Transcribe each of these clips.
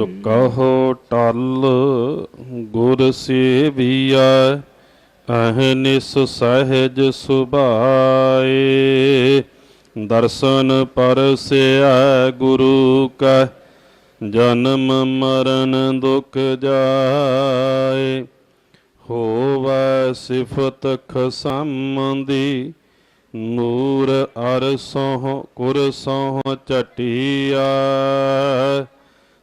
ਸੋ ਕਹੋ ਟਲ ਗੁਰ ਸੇਵੀਆ ਅਹਨਿਸ ਸਹਿਜ ਸੁਭਾਏ। ਦਰਸ਼ਨ ਪਰਸਿਆ ਗੁਰੂ ਕਾ, ਜਨਮ ਮਰਨ ਦੁਖ ਜਾਏ। ਹੋਵੈ ਸਿਫਤ ਖਸੰਦੀ ਨੂਰ ਅਰਸੋਂ ਕੁਰਸੋਂ ਚਟਿਆ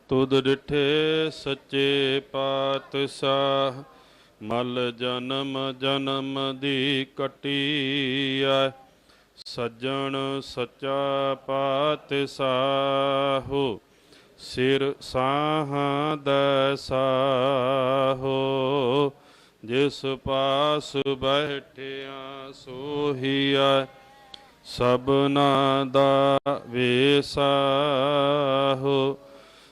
ਤੁਧ ਡਿਠੇ ਸੱਚੇ ਪਾਤਸ਼ਾਹ, ਮਲ ਜਨਮ ਜਨਮ ਦੀ ਕਟਿਆ ਸੱਜਣ ਸੱਚਾ ਪਾਤਸ਼ਾਹੋ, ਸਿਰ ਸਾਹ ਦਸਾਹੋ ਜਿਸ ਪਾਸ ਬੈਠਿਆ ਸੋਹੀਆ ਸਭਨਾ ਦਾ ਵੇਸਾਹੋ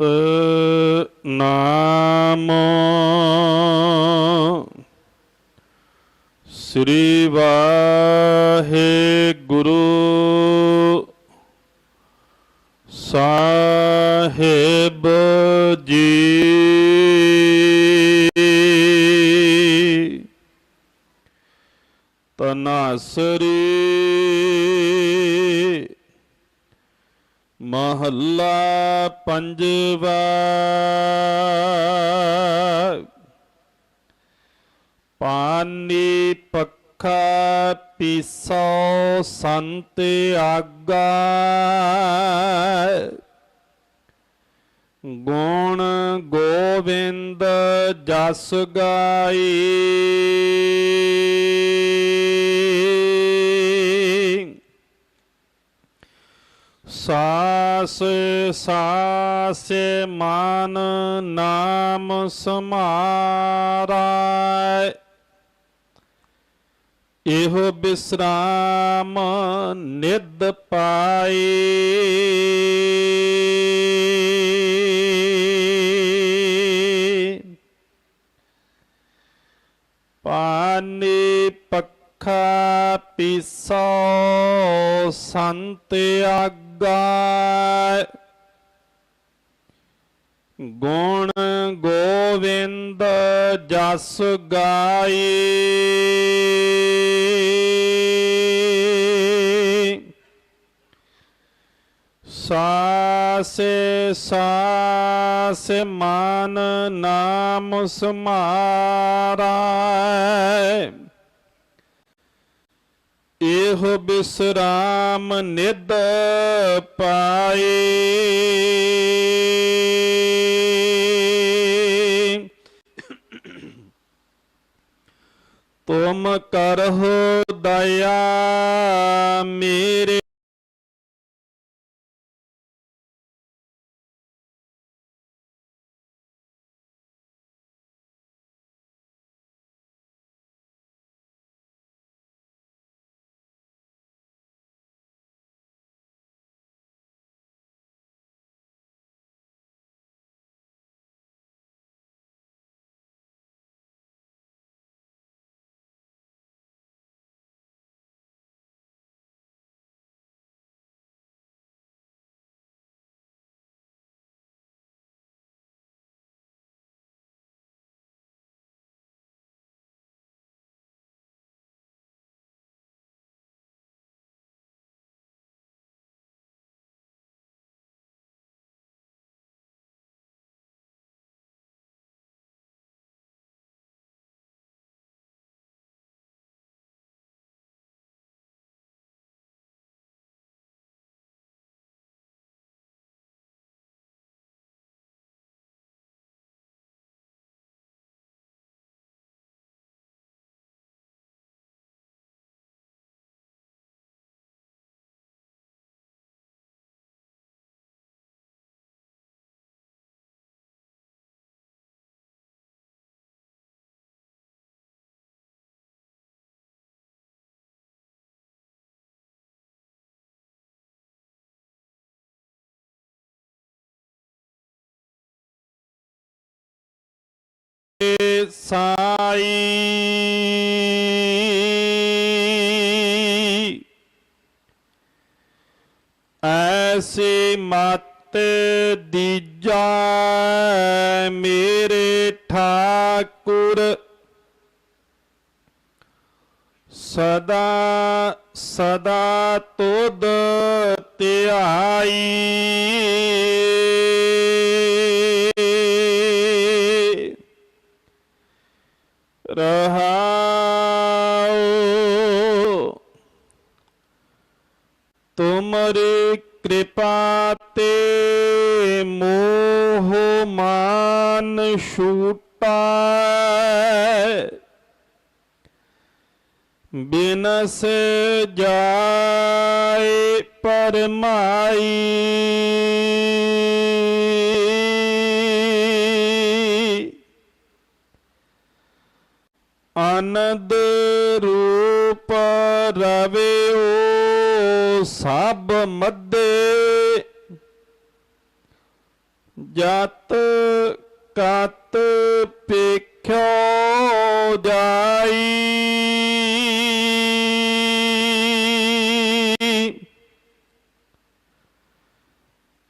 ਸਤ ਨਾਮ ਸ੍ਰੀ ਵਾਹਿਗੁਰੂ ਸਾਹਿਬ ਜੀ। ਤਨਾਸਰੀ ਮਹੱਲਾ ਪੰਜਵਾ। ਪਾਨੀ ਪੱਖਾ ਪੀਸੋ ਸੰਤ ਆਗਾ। ਗੁਣ ਗੋਬਿੰਦ ਜਸ ਗਾਈ। ਸਾਸ ਸਾਸ ਮਾਨ ਨਾਮ ਸਮਾਰਾ ਇਹੋ ਬਿਸਰਾਮ ਨਿਦ ਪਾਈ। ਪਾਨੀ ਪੱਖਾ ਪੀਸੋ ਸੰਤ ਆਗਾ ਗੁਣ ਗੋਵਿੰਦ ਜਸ ਗਾਈ। ਸਾਸੇ ਸਾਸੇ ਮਾਨ ਨਾਮ ਸਮਾਰਾ। ਇਹੋ ਬਿਸਰਾਮ ਨਿਦ ਪਾਏ। ਤੁਮ ਕਰਹੁ ਦਇਆ ਮੇਰੇ ਸਾਈ। ਐਸੀ ਮਤ ਦੀਜਾ ਮੇਰੇ ਠਾਕੁਰ। ਸਦਾ ਸਦਾ ਤੁਧ ਧਿਆਈ। ਰਹਾਉ ਤੁਮਰੀ ਕਿਰਪਾ ਤੇ ਮੋਹ ਮਾਨ ਛੂਟਾ ਬਿਨਸ ਜਾਏ ਪਰਮਾਈ। ਆਨੰਦ ਰੂਪ ਰਵਿਓ ਸਭ ਮੱਦੇ ਜਤ ਕਤ ਪੇਖਿਓ ਜਾਈ।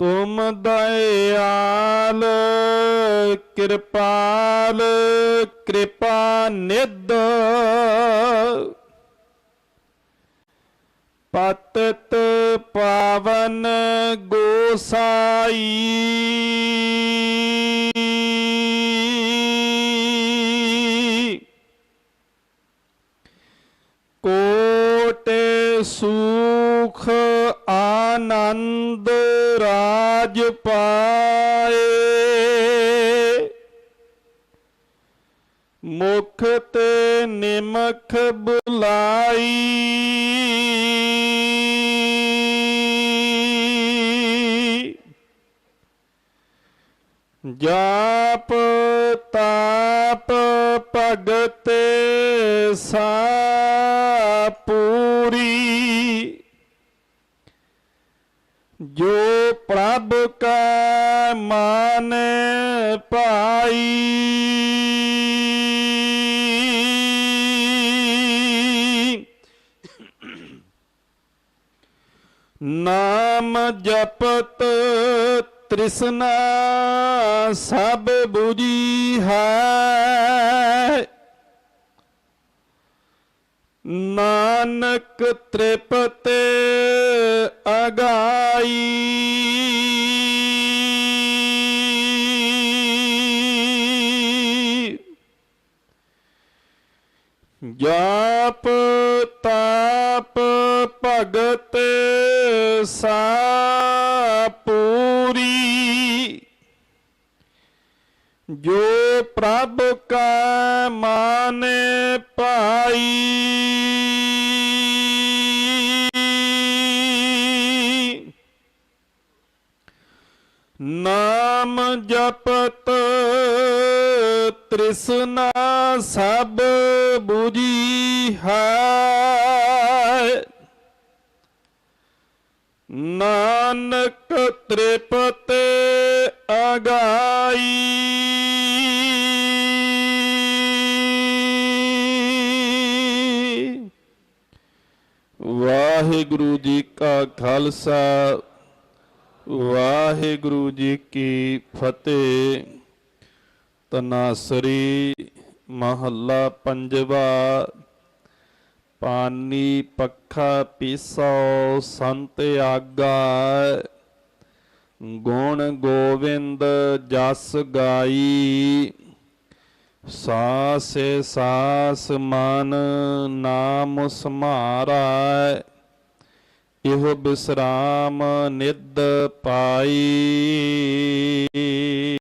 ਤੁਮ ਦਇਆਲ ਕਿਰਪਾਲ ਨਿਦ ਨਿਧ। ਪਤਤ ਪਾਵਨ ਗੋਸਾਈ। ਕੋਟ ਸੁਖ ਆਨੰਦ ਰਾਜ ਪਾਏ। ਮੁਖ ਤੇ ਨਿਮਖ ਬੁਲਾਈ। ਜਾਪ ਤਾਪ ਭਗਤ ਸਾ ਪੂਰੀ ਜੋ ਪ੍ਰਭ ਕਾ ਮਾਨ ਪਾਈ ਜਪਤ ਤ੍ਰਿਸ਼ਨਾ ਸਭ 부ਜੀ ਹੈ। ਨਾਨਕ ਤ੍ਰਿਪਤ ਅਗਾਈ। ਜਾਪ ਤਾਪ ਭਗਤ ਸਾ ਪੂਰੀ ਜੋ ਪ੍ਰਭ ਕਾ ਮਾਨ ਪਾਈ। ਨਾਮ ਜਪਤ ਤ੍ਰਿਸ਼ਨਾ ਸਭ 부ਜੀ ਹੈ। ਨਾਨਕ ਤ੍ਰਿਪਤ ਅਗਾਈ। ਵਾਹਿਗੁਰੂ ਜੀ ਕਾ ਖਾਲਸਾ ਵਾਹਿਗੁਰੂ ਜੀ ਕੀ ਫਤਿਹ। ਤਨਾਸਰੀ ਮਹੱਲਾ ਪੰਜਵਾ ਪਾਨੀ ਪੱਖਾ ਪੀਸੋ, ਸੰਤ ਆਗਾ। ਗੁਣ ਗੋਵਿੰਦ ਜਸ ਗਾਈ। ਸਾਸੇ ਸਾਸ ਮਨ ਨਾਮ ਸਮਾਰਾ। ਇਹ ਬਿਸਰਾਮ ਨਿਦ ਪਾਈ।